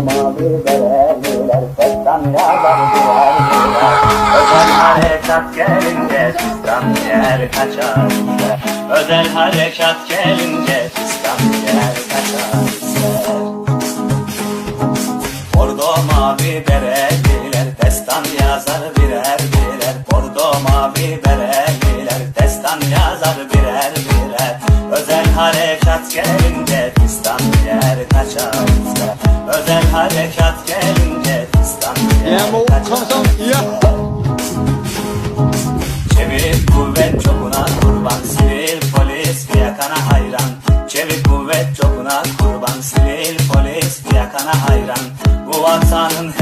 mavi Özel harekat gelince Sistem yer kaçar Bordo mavi bereliler Destan yazar birer birer Bordo mavi bereliler Destan yazar birer birer Özel harekat gelince Destan yer kaçar Özel harekat gelince dan. Ja. Çevik kuvvet çokuna kurban Sivil polis fiyakana hayran Çevik kuvvet çokuna kurban Sivil polis fiyakana hayran Bu vatanın